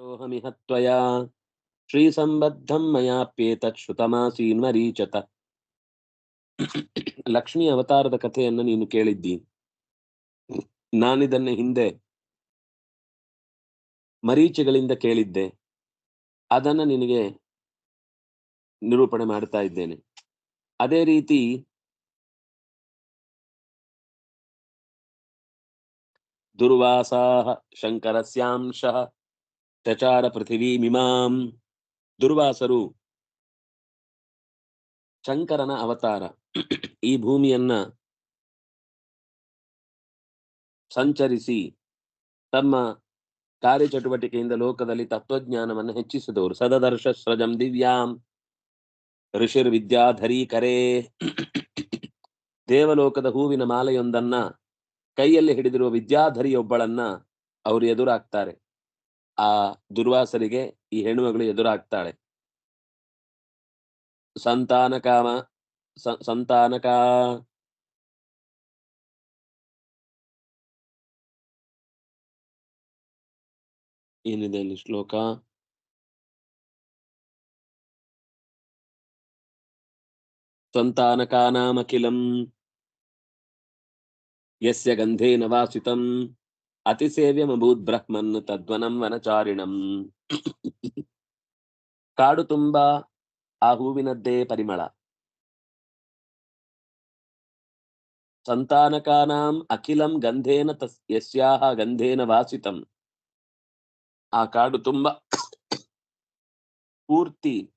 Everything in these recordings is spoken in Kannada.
सोऽहमिह त्वया श्रीसम्बद्धं मयाप्येतत् ಶ್ರುತಮಾಸೀನ್ಮರೀಚತ ಲಕ್ಷ್ಮಿ ಅವತಾರದ ಕಥೆಯನ್ನು ನೀನು ಕೇಳಿದ್ದಿ ನಾನಿದನ್ನ ಹಿಂದೆ ಮರೀಚಿಗಳಿಂದ ಕೇಳಿದ್ದೆ ಅದನ್ನ ನಿನಗೆ ನಿರೂಪಣೆ ಮಾಡ್ತಾ ಇದ್ದೇನೆ ಅದೇ ರೀತಿ ದುರ್ವಾಸಾಹ ಶಂಕರಸ್ಯಾಂಶಃ ಚಚಾರ ಪೃಥಿವೀಮಿಮಾಂ ದುರ್ವಾಸರು. ಶಂಕರನ ಅವತಾರ. ಈ ಭೂಮಿಯನ್ನ ಸಂಚರಿಸಿ ತಮ್ಮ ಕಾರ್ಯಚಟುವಟಿಕೆಯಿಂದ ಲೋಕದಲ್ಲಿ ತತ್ವಜ್ಞಾನವನ್ನು ಹೆಚ್ಚಿಸಿದವರು. ಸದದರ್ಶ ಸ್ರಜಂ ದಿವ್ಯಾಂ ಋಷಿರ್ ವಿದ್ಯಾಧರಿ ಕರೆ ದೇವಲೋಕದ ಹೂವಿನ ಮಾಲೆಯೊಂದನ್ನ ಕೈಯಲ್ಲಿ ಹಿಡಿದಿರುವ ವಿದ್ಯಾಧರಿಯೊಬ್ಬಳನ್ನ ಅವರು ಎದುರಾಗ್ತಾರೆ. ಆ ದುರ್ವಾಸರಿಗೆ ಈ ಹೆಣ್ಣುಮಗಳು ಎದುರಾಗ್ತಾಳೆ. ಸಂತಾನ ಕಾಮ ಸಂತಾನಕ ಏನಿದೆ ಅಲ್ಲಿ ಶ್ಲೋಕ? ಸಂತಾನಕಾನಾಮಖಿಲಂ ಯಸ್ಯ ಗಂಧೇನ ವಾಸಿತಂ. ಅತಿಸೇವ್ಯಮಭೂತ್ ಬ್ರಹ್ಮನ್ ತದ್ವನಂ ವನಚಾರಿಣಂ. ಕಾಡು ತುಂಬಾ ಆ ಹೂವಿನದ್ದೇ ಪರಿಮಳ. ಸಂತಾನಕಾನಾಂ ಅಖಿಲಂ ಗಂಧೇನ ತಸ್ ಯಸ್ಯಾಹ ಗಂಧೇನ ವಾಸಿತಂ. ಆ ಕಾಡು ತುಂಬಾ ಪೂರ್ತಿ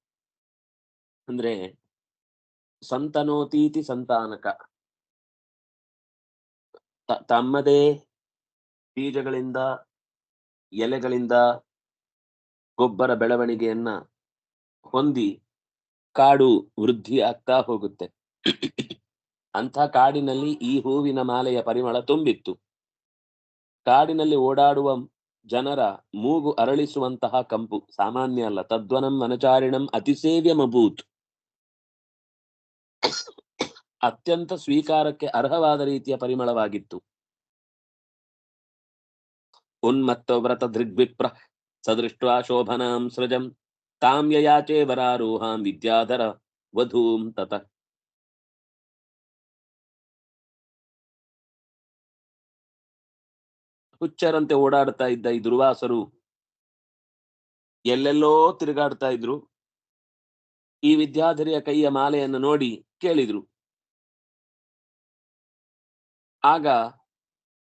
ಅಂದ್ರೆ ಸಂತನೋತೀತಿ ಸಂತಾನಕ. ತಮ್ಮದೇ ಬೀಜಗಳಿಂದ, ಎಲೆಗಳಿಂದ ಗೊಬ್ಬರ ಬೆಳವಣಿಗೆಯನ್ನ ಹೊಂದಿ ಕಾಡು ವೃದ್ಧಿ ಆಗ್ತಾ ಹೋಗುತ್ತೆ. ಅಂಥ ಕಾಡಿನಲ್ಲಿ ಈ ಹೂವಿನ ಮಾಲೆಯ ಪರಿಮಳ ತುಂಬಿತ್ತು. ಕಾಡಿನಲ್ಲಿ ಓಡಾಡುವ ಜನರ ಮೂಗು ಅರಳಿಸುವಂತಹ ಕಂಪು ಸಾಮಾನ್ಯ ಅಲ್ಲ. ತದ್ವನಂ ವನಚಾರಿಣಂ ಅತಿಸೇವ್ಯಮಭೂತ್ ಅತ್ಯಂತ ಸ್ವೀಕಾರಕ್ಕೆ ಅರ್ಹವಾದ ರೀತಿಯ ಪರಿಮಳವಾಗಿತ್ತು. ಉನ್ಮತ್ತೋ ವ್ರತ ದೃಗ್ವಿಪ್ರ ಸದೃಷ್ಟ್ವಾ ಶೋಭನಾಂ ಸೃಜಂ ತಾಂ ಯಯಾಚೆ ವರಾರೋಹಾಂ ವಿದ್ಯಾಧರ ವಧೂಂ ತತ ಹುಚ್ಚರಂತೆ ಓಡಾಡ್ತಾ ಇದ್ದ ಈ ದುರ್ವಾಸರು ಎಲ್ಲೆಲ್ಲೋ ತಿರುಗಾಡ್ತಾ ಇದ್ರು. ಈ ವಿದ್ಯಾಧರಿಯ ಕೈಯ ಮಾಲೆಯನ್ನು ನೋಡಿ ಕೇಳಿದ್ರು. ಆಗ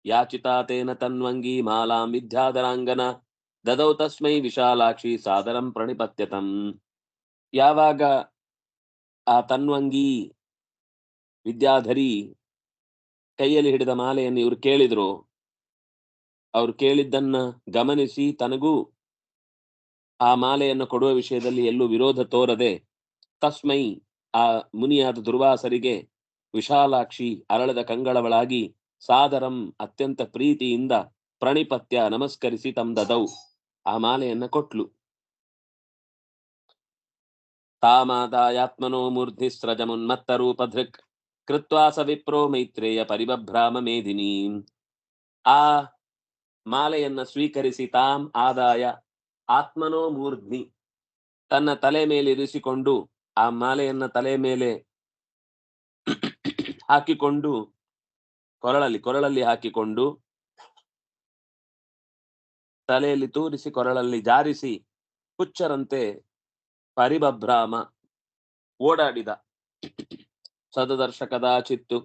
ಯಾಚಿತಾತೇನ ತನ್ವಂಗಿ ಮಾಲಾಂ ವಿದ್ಯಾಧರಾಂಗನ ದದೌ ತಸ್ಮೈ ವಿಶಾಲಾಕ್ಷಿ ಸಾದರಂ ಪ್ರಣಿಪತ್ಯತಂ ಯಾವಾಗ ಆ ತನ್ವಂಗಿ ವಿದ್ಯಾಧರಿ ಕೈಯಲ್ಲಿ ಹಿಡಿದ ಮಾಲೆಯನ್ನು ಇವರು ಕೇಳಿದ್ರು. ಅವ್ರು ಕೇಳಿದ್ದನ್ನ ಗಮನಿಸಿ ತನಗೂ ಆ ಮಾಲೆಯನ್ನು ಕೊಡುವ ವಿಷಯದಲ್ಲಿ ಎಲ್ಲೂ ವಿರೋಧ ತೋರದೆ ತಸ್ಮೈ ಆ ಮುನಿಯಾದ ದುರ್ವಾಸರಿಗೆ ವಿಶಾಲಾಕ್ಷಿ ಅರಳದ ಕಂಗಳವಳಾಗಿ ಸಾದರಂ ಅತ್ಯಂತ ಪ್ರೀತಿಯಿಂದ ಪ್ರಣಿಪತ್ಯ ನಮಸ್ಕರಿಸಿ ತಂದದವು ದದೌ. ಆ ಮಾಲೆಯನ್ನ ಕೊಟ್ಲು. ತಾಮಾದಾಯಾತ್ಮನೋ ಮೂರ್ಧಿ ಸ್ರಜಮುನ್ಮತ್ತ ರೂಪಧೃಕ್ ಕೃತ್ವಾ ಸ ವಿಪ್ರೋ ಮೈತ್ರೇಯ ಪರಿಬಭ್ರಾಮ ಮೇದಿನಿ ಆ ಮಾಲೆಯನ್ನ ಸ್ವೀಕರಿಸಿ ತಾಮ್ ಆದಾಯ ಆತ್ಮನೋ ಮೂರ್ಧ್ನಿ ತನ್ನ ತಲೆ ಮೇಲೆ ಇರಿಸಿಕೊಂಡು ಆ ಮಾಲೆಯನ್ನ ತಲೆ ಮೇಲೆ ಹಾಕಿಕೊಂಡು ಕೊರಳಲ್ಲಿ ಕೊರಳಲ್ಲಿ ಹಾಕಿಕೊಂಡು ತಲೆಯಲ್ಲಿ ತೂರಿಸಿ, ಕೊರಳಲ್ಲಿ ಜಾರಿಸಿ, ಹುಚ್ಚರಂತೆ ಪರಿಬಭ್ರಾಮ ಓಡಾಡಿದ ಸದದರ್ಶಕದ ಚಿತ್ತು.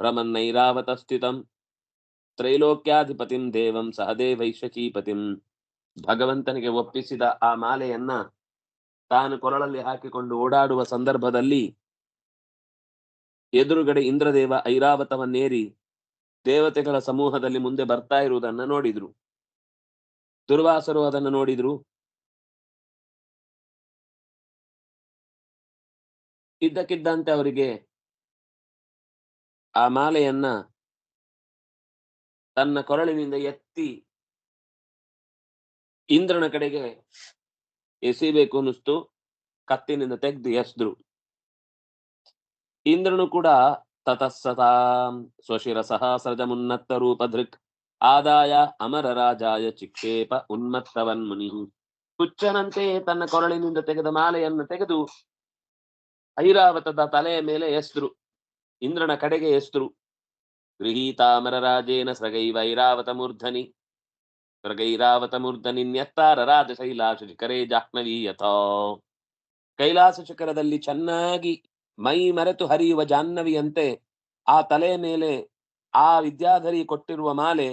ರಮನ್ನೈರಾವತ ಸ್ಥಿತಂ ತ್ರೈಲೋಕ್ಯಾಧಿಪತಿಂ ದೇವಂ ಸಹದೇವೈಶಚೀಪತಿಂ ಭಗವಂತನಿಗೆ ಒಪ್ಪಿಸಿದ ಆ ಮಾಲೆಯನ್ನ ತಾನು ಕೊರಳಲ್ಲಿ ಹಾಕಿಕೊಂಡು ಓಡಾಡುವ ಸಂದರ್ಭದಲ್ಲಿ ಎದುರುಗಡೆ ಇಂದ್ರದೇವ ಐರಾವತವನ್ನೇರಿ ದೇವತೆಗಳ ಸಮೂಹದಲ್ಲಿ ಮುಂದೆ ಬರ್ತಾ ಇರುವುದನ್ನ ನೋಡಿದ್ರು. ದುರ್ವಾಸರು ಅದನ್ನು ನೋಡಿದ್ರು. ಇದ್ದಕ್ಕಿದ್ದಂತೆ ಅವರಿಗೆ ಆ ಮಾಲೆಯನ್ನ ತನ್ನ ಕೊರಳಿನಿಂದ ಎತ್ತಿ ಇಂದ್ರನ ಕಡೆಗೆ ಎಸಿಬೇಕು ಅನ್ನಿಸ್ತು. ಕತ್ತಿನಿಂದ ತೆಗೆದು ಎಸ್ದ್ರು. ಇಂದ್ರನು ಕೂಡ ತತಸ್ಸತಾಂ ಸ್ವಶಿರಸಃ ಸೃಜಮುನ್ನತ್ತ ರೂಪಧೃಕ್ ಆದಾಯ ಅಮರ ರಾಜಾಯ ಚಿಕ್ಷೇಪ ಉನ್ಮತ್ತವನ್ ಮುನಿ. ಹುಚ್ಚನಂತೆ ತನ್ನ ಕೊರಳಿನಿಂದ ತೆಗೆದ ಮಾಲೆಯನ್ನು ತೆಗೆದು ಐರಾವತದ ತಲೆಯ ಮೇಲೆ ಎಸ್ತರು ಇಂದ್ರನ ಕಡೆಗೆ ಎಸ್ತರು ಗೃಹೀತಾಮರ ರಾಜೇನ ಸೃಗೈವ ಐರಾವತ ಮೂರ್ಧನಿ ಸೃಗೈರಾವತ ಮೂರ್ಧನಿ ನ್ಯತ್ತಾರ ರಾಜ ಶೈಲಾಸ ಶಿಖರೇ ಜಾಹ್ನವಿ ಕೈಲಾಸ ಶಿಖರದಲ್ಲಿ ಚೆನ್ನಾಗಿ ಮೈ ಮರೆತು ಹರಿಯುವ ಜಾಹ್ನವಿಯಂತೆ ಆ ತಲೆ ಮೇಲೆ ಆ ವಿದ್ಯಾಧರಿ ಕೊಟ್ಟಿರುವ ಮಾಲೆ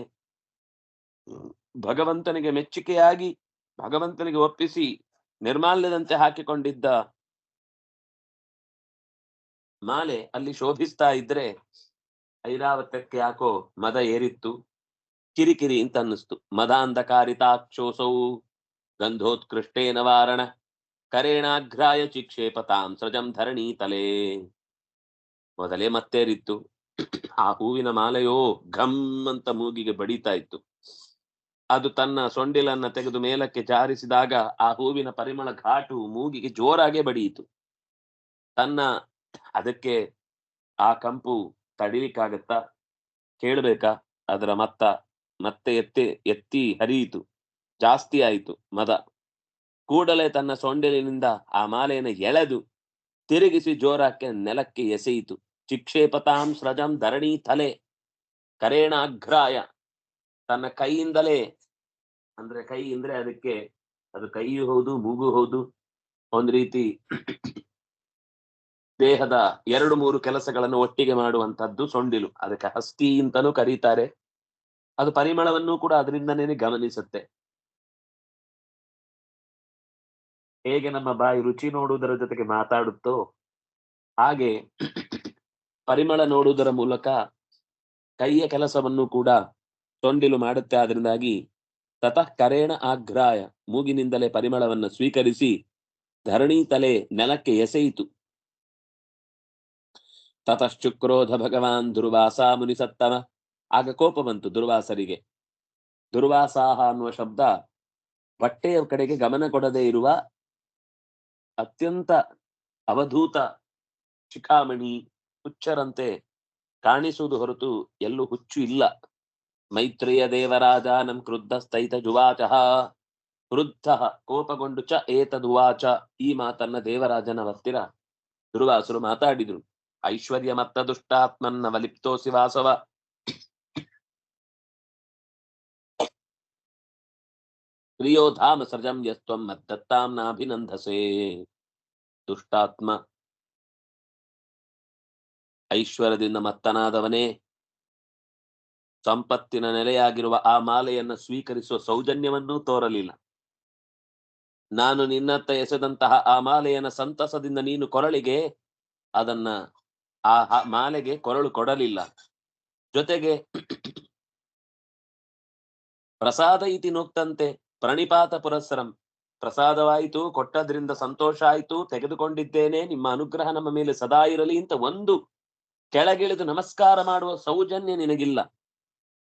ಭಗವಂತನಿಗೆ ಮೆಚ್ಚುಗೆಯಾಗಿ ಭಗವಂತನಿಗೆ ಒಪ್ಪಿಸಿ ನಿರ್ಮಾಲ್ಯದಂತೆ ಹಾಕಿಕೊಂಡಿದ್ದ ಮಾಲೆ ಅಲ್ಲಿ ಶೋಭಿಸ್ತಾ ಇದ್ರೆ ಐರಾವತಕ್ಕೆ ಯಾಕೋ ಮದ ಏರಿತ್ತು, ಕಿರಿಕಿರಿ ಅಂತ ಅನ್ನಿಸ್ತು. ಮದಾಂಧಕಾರಿತಾಕ್ಷೋಸೌ, ಗಂಧೋತ್ಕೃಷ್ಟೇನ ವಾರಣ. ಕರೇಣಾಘ್ರಾಯ ಚಿಕ್ಷೇಪತಾಂ ಸ್ರಜಂ ಧರಣಿ ತಲೆ. ಮೊದಲೇ ಮತ್ತೇರಿತ್ತು. ಆ ಹೂವಿನ ಮಾಲೆಯೋ ಘಮ್ ಅಂತ ಮೂಗಿಗೆ ಬಡಿತಾ ಇತ್ತು. ಅದು ತನ್ನ ಸೊಂಡಿಲನ್ನ ತೆಗೆದು ಮೇಲಕ್ಕೆ ಜಾರಿಸಿದಾಗ ಆ ಹೂವಿನ ಪರಿಮಳ ಘಾಟು ಮೂಗಿಗೆ ಜೋರಾಗೆ ಬಡಿಯಿತು ತನ್ನ ಅದಕ್ಕೆ ಆ ಕಂಪು ತಡಿಲಿಕ್ಕಾಗತ್ತಾ? ಕೇಳಬೇಕಾ? ಅದರ ಮತ್ತ, ಮತ್ತೆ ಎತ್ತಿ ಎತ್ತಿ ಹರಿಯಿತು. ಜಾಸ್ತಿ ಆಯಿತು ಮದ. ಕೂಡಲೇ ತನ್ನ ಸೊಂಡಿಲಿನಿಂದ ಆ ಮಾಲೆಯನ್ನು ಎಳೆದು ತಿರುಗಿಸಿ ಜೋರಕ್ಕೆ ನೆಲಕ್ಕೆ ಎಸೆಯಿತು. ಚಿಕ್ಷೇಪತಾಂ ಸ್ರಜಂ ಧರಣಿ ತಲೆ ಕರೇಣಾಘ್ರಾಯ. ತನ್ನ ಕೈಯಿಂದಲೇ ಅಂದ್ರೆ ಕೈ ಅಂದ್ರೆ ಅದಕ್ಕೆ ಅದು ಕೈಯೂ ಹೌದು, ಮೂಗು ಹೌದು, ಒಂದ್ ರೀತಿ ದೇಹದ ಎರಡು ಮೂರು ಕೆಲಸಗಳನ್ನು ಒಟ್ಟಿಗೆ ಮಾಡುವಂತದ್ದು ಸೊಂಡಿಲು. ಅದಕ್ಕೆ ಹಸ್ತಿ ಅಂತಲೂ ಕರೀತಾರೆ. ಅದು ಪರಿಮಳವನ್ನು ಕೂಡ ಅದರಿಂದನೇ ಗಮನಿಸುತ್ತೆ. ಹೇಗೆ ನಮ್ಮ ಬಾಯಿ ರುಚಿ ನೋಡುವುದರ ಜೊತೆಗೆ ಮಾತಾಡುತ್ತೋ, ಹಾಗೆ ಪರಿಮಳ ನೋಡುವುದರ ಮೂಲಕ ಕೈಯ ಕೆಲಸವನ್ನು ಕೂಡ ತೊಂಡಿಲು ಮಾಡುತ್ತೆ. ಅದರಿಂದಾಗಿ ತತಃ ಕರೇಣ ಆಗ್ರಾಯ ಮೂಗಿನಿಂದಲೇ ಪರಿಮಳವನ್ನು ಸ್ವೀಕರಿಸಿ ಧರಣಿ ತಲೆ ನೆಲಕ್ಕೆ ಎಸೆಯಿತು. ತತಶ್ಚುಕ್ರೋಧ ಭಗವಾನ್ ದುರ್ವಾಸ ಮುನಿಸತ್ತಮ ಆಗ ಕೋಪ ಬಂತು ದುರ್ವಾಸರಿಗೆ. ದುರ್ವಾಸಾಹ ಅನ್ನುವ ಶಬ್ದ ಬಟ್ಟೆಯ ಕಡೆಗೆ ಗಮನ ಕೊಡದೇ ಇರುವ ಅತ್ಯಂತ ಅವಧೂತ ಶಿಖಾಮಣಿ ಹುಚ್ಚರಂತೆ ಕಾಣಿಸುವುದು ಹೊರತು ಎಲ್ಲೂ ಹುಚ್ಚು ಇಲ್ಲ. ಮೈತ್ರಿಯ ದೇವರಾಜಾನಂ ಕ್ರುದ್ಧ ಸ್ಥೈತ ಜುವಾಚ. ಕ್ರುದ್ಧ ಕೋಪಗೊಂಡು ಚ ಏತದುವಾಚ ಈ ಮಾತನ್ನ ದೇವರಾಜನ ಹತ್ತಿರ ದುರ್ವಾಸರು ಮಾತಾಡಿದ್ರು. ಐಶ್ವರ್ಯ ಮತ್ತ ದುಷ್ಟಾತ್ಮನ್ನ ವಲಿಪ್ತೋಸಿ ವಾಸವ. ಪ್ರಿಯೋ ಧಾಮ ಸೃಜಂ ಯಸ್ತ್ವಂ ಮದ್ದತ್ತಾಂ ನಾಭಿನಂದಸೆ ದುಷ್ಟಾತ್ಮ ಐಶ್ವರ್ಯದಿಂದ ಮತ್ತನಾದವನೇ ಸಂಪತ್ತಿನ ನೆಲೆಯಾಗಿರುವ ಆ ಮಾಲೆಯನ್ನು ಸ್ವೀಕರಿಸುವ ಸೌಜನ್ಯವನ್ನೂ ತೋರಲಿಲ್ಲ. ನಾನು ನಿನ್ನತ್ತ ಎಸೆದಂತಹ ಆ ಮಾಲೆಯನ್ನು ಸಂತಸದಿಂದ ನೀನು ಕೊರಳಿಗೆ, ಅದನ್ನ ಆ ಮಾಲೆಗೆ ಕೊರಳು ಕೊಡಲಿಲ್ಲ. ಜೊತೆಗೆ ಪ್ರಸಾದ ಇತಿ ನೋಕ್ತಂತೆ. ಪ್ರಣಿಪಾತ ಪುರಸ್ಸರಂ ಪ್ರಸಾದವಾಯಿತು, ಕೊಟ್ಟದ್ರಿಂದ ಸಂತೋಷ ಆಯಿತು, ತೆಗೆದುಕೊಂಡಿದ್ದೇನೆ, ನಿಮ್ಮ ಅನುಗ್ರಹ ನಮ್ಮ ಮೇಲೆ ಸದಾ ಇರಲಿ ಅಂತ ಒಂದು ಕೆಳಗಿಳಿದು ನಮಸ್ಕಾರ ಮಾಡುವ ಸೌಜನ್ಯ ನಿನಗಿಲ್ಲ.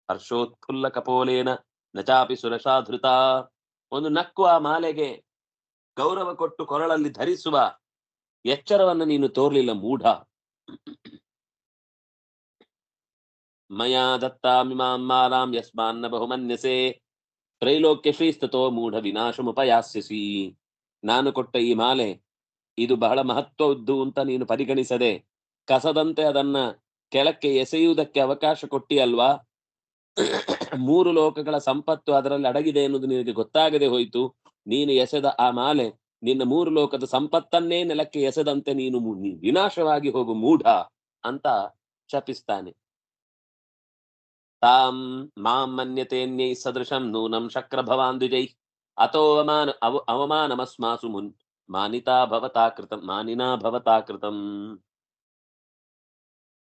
ಹರ್ಷೋತ್ಫುಲ್ಲ ಕಪೋಲೇನ ನಚಾಪಿ ಸುರಶಾಧೃತ ಒಂದು ನಕ್ಕುವ ಮಾಲೆಗೆ ಗೌರವ ಕೊಟ್ಟು ಕೊರಳಲ್ಲಿ ಧರಿಸುವ ಎಚ್ಚರವನ್ನು ನೀನು ತೋರ್ಲಿಲ್ಲ ಮೂಢ. ಮಯಾ ದತ್ತಾಮಿಮಾಂ ಮಾಲಾಂ ಯಸ್ಮಾನ್ನ ಬಹುಮನ್ಯಸೆ. ತ್ರೈಲೋಕ್ಯ ಶ್ರೀಸ್ತತೋ ಮೂಢ ವಿನಾಶಮುಪಯಾಸ್ಯಸಿ ನಾನು ಕೊಟ್ಟ ಈ ಮಾಲೆ, ಇದು ಬಹಳ ಮಹತ್ವದ್ದು ಅಂತ ನೀನು ಪರಿಗಣಿಸದೆ, ಕಸದಂತೆ ಅದನ್ನ ಕೆಳಕ್ಕೆ ಎಸೆಯುವುದಕ್ಕೆ ಅವಕಾಶ ಕೊಟ್ಟಿ ಅಲ್ವಾ ಮೂರು ಲೋಕಗಳ ಸಂಪತ್ತು ಅದರಲ್ಲಿ ಅಡಗಿದೆ ಎನ್ನುವುದು ನಿನಗೆ ಗೊತ್ತಾಗದೆ ಹೋಯಿತು. ನೀನು ಎಸೆದ ಆ ಮಾಲೆ, ನಿನ್ನ ಮೂರು ಲೋಕದ ಸಂಪತ್ತನ್ನೇ ನೆಲಕ್ಕೆ ಎಸೆದಂತೆ ನೀನು ವಿನಾಶವಾಗಿ ಹೋಗು ಮೂಢ ಅಂತ ಶಪಿಸ್ತಾನೆ. ತಾಂ ಮಾಂ ಮನ್ಯತೆನ್ಯೈ ಸದೃಶಂ ನೂನಂ ಶಕ್ರ ಭವಾನ್ ದ್ವಿಜೈ ಅತೋ ಅವಮಾನ ಅವ ಅವಮಾನಮಸ್ಮಾಸು ಮುನ್ ಮಾನಿತಾ ಭವತಾ ಕೃತಂ ಮಾನಿನಾ ಭವತಾ ಕೃತಂ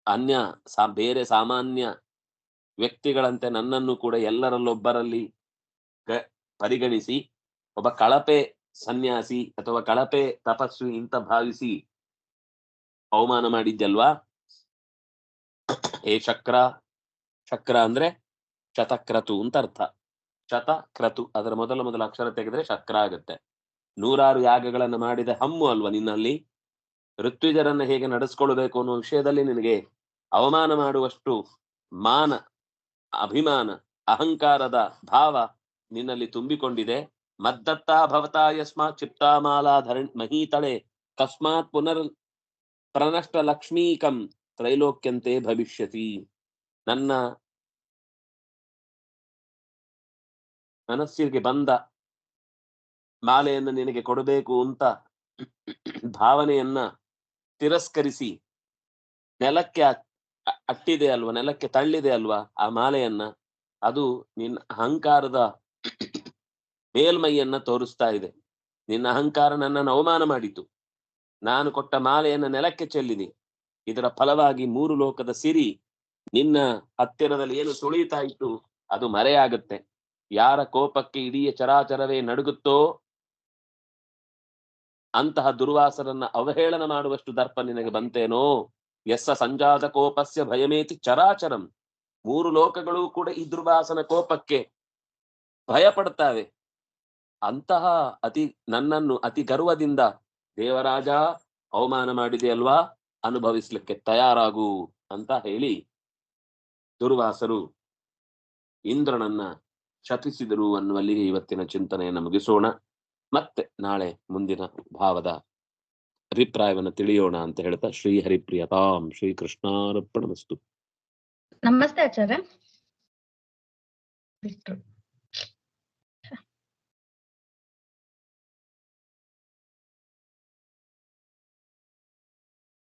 ಅನ್ಯ ಸಾ ಬೇರೆ ಸಾಮಾನ್ಯ ವ್ಯಕ್ತಿಗಳಂತೆ ನನ್ನನ್ನು ಕೂಡ ಎಲ್ಲರಲ್ಲೊಬ್ಬರಲ್ಲಿ ಪರಿಗಣಿಸಿ, ಒಬ್ಬ ಕಳಪೆ ಸನ್ಯಾಸಿ ಅಥವಾ ಕಳಪೆ ತಪಸ್ವಿ ಇಂತ ಭಾವಿಸಿ ಅವಮಾನ ಮಾಡಿದ್ದಲ್ವಾ ಹೇ ಶಕ್ರ ಶಕ್ರ ಅಂದ್ರೆ ಶತಕ್ರತು ಅಂತ ಅರ್ಥ. ಶತಕ್ರತು ಅದರ ಮೊದಲ ಮೊದಲ ಅಕ್ಷರ ತೆಗೆದ್ರೆ ಚಕ್ರ ಆಗುತ್ತೆ. ನೂರಾರು ಯಾಗಗಳನ್ನು ಮಾಡಿದ ಹಮ್ಮು ಅಲ್ವಾ ನಿನ್ನಲ್ಲಿ? ಋತ್ವಿಜರನ್ನ ಹೇಗೆ ನಡೆಸ್ಕೊಳ್ಬೇಕು ಅನ್ನೋ ವಿಷಯದಲ್ಲಿ ನಿನಗೆ ಅವಮಾನ ಮಾಡುವಷ್ಟು ಮಾನ, ಅಭಿಮಾನ, ಅಹಂಕಾರದ ಭಾವ ನಿನ್ನಲ್ಲಿ ತುಂಬಿಕೊಂಡಿದೆ. ಮದ್ದತ್ತಾ ಭವತಾ ಯಸ್ಮಾತ್ ಚಿಪ್ತಾಮಾಲಾಧರಣ್ ಮಹೀತಳೆ ಕಸ್ಮಾತ್ ಪುನರ್ ಪ್ರನಷ್ಟ ಲಕ್ಷ್ಮೀಕಂ ತ್ರೈಲೋಕ್ಯಂತೆ ಭವಿಷ್ಯತಿ. ನನ್ನ ಮನಸ್ಸಿಗೆ ಬಂದ ಮಾಲೆಯನ್ನು ನಿನಗೆ ಕೊಡಬೇಕು ಅಂತ ಭಾವನೆಯನ್ನ ತಿರಸ್ಕರಿಸಿ ನೆಲಕ್ಕೆ ಅಟ್ಟಿದೆ ಅಲ್ವಾ, ನೆಲಕ್ಕೆ ತಳ್ಳಿದೆ ಅಲ್ವಾ ಆ ಮಾಲೆಯನ್ನ, ಅದು ನಿನ್ನ ಅಹಂಕಾರದ ಮೇಲ್ಮೈಯನ್ನ ತೋರಿಸ್ತಾ ಇದೆ. ನಿನ್ನ ಅಹಂಕಾರ ನನ್ನನ್ನು ಅವಮಾನ ಮಾಡಿತು. ನಾನು ಕೊಟ್ಟ ಮಾಲೆಯನ್ನ ನೆಲಕ್ಕೆ ಚೆಲ್ಲಿದೆ. ಇದರ ಫಲವಾಗಿ ಮೂರು ಲೋಕದ ಸಿರಿ ನಿನ್ನ ಹತ್ತಿರದಲ್ಲಿ ಏನು ಸುಳಿತಾ ಇತ್ತು, ಅದು ಮರೆಯಾಗುತ್ತೆ. ಯಾರ ಕೋಪಕ್ಕೆ ಇಡೀ ಚರಾಚರವೇ ನಡುಗುತ್ತೋ, ಅಂತಹ ದುರ್ವಾಸರನ್ನ ಅವಹೇಳನ ಮಾಡುವಷ್ಟು ದರ್ಪ ನಿನಗೆ ಬಂತೇನೋ? ಎಸ್ಸ ಸಂಜಾತ ಕೋಪಸ್ಯ ಭಯಮೇತಿ ಚರಾಚರಂ. ಮೂರು ಲೋಕಗಳು ಕೂಡ ಈ ದುರ್ವಾಸನ ಕೋಪಕ್ಕೆ ಭಯ ಪಡ್ತಾವೆ ಅಂತಹ ಅತಿ, ನನ್ನನ್ನು ಅತಿ ಗರ್ವದಿಂದ, ದೇವರಾಜ, ಅವಮಾನ ಮಾಡಿದೆ ಅಲ್ವಾ? ಅನುಭವಿಸ್ಲಿಕ್ಕೆ ತಯಾರಾಗು ಅಂತ ಹೇಳಿ ದುರ್ವಾಸರು ಇಂದ್ರನನ್ನ ಶತಿಸಿದರು ಅನ್ನುವಲ್ಲಿ ಇವತ್ತಿನ ಚಿಂತನೆಯನ್ನು ಮುಗಿಸೋಣ ಮತ್ತೆ ನಾಳೆ ಮುಂದಿನ ಭಾವದ ಅಭಿಪ್ರಾಯವನ್ನು ತಿಳಿಯೋಣ ಅಂತ ಹೇಳ್ತಾ ಶ್ರೀ ಹರಿಪ್ರಿಯತಾಂ ಶ್ರೀ ಕೃಷ್ಣಾರ್ಪಣ ನಮಸ್ತೆ ಆಚಾರ್ಯ.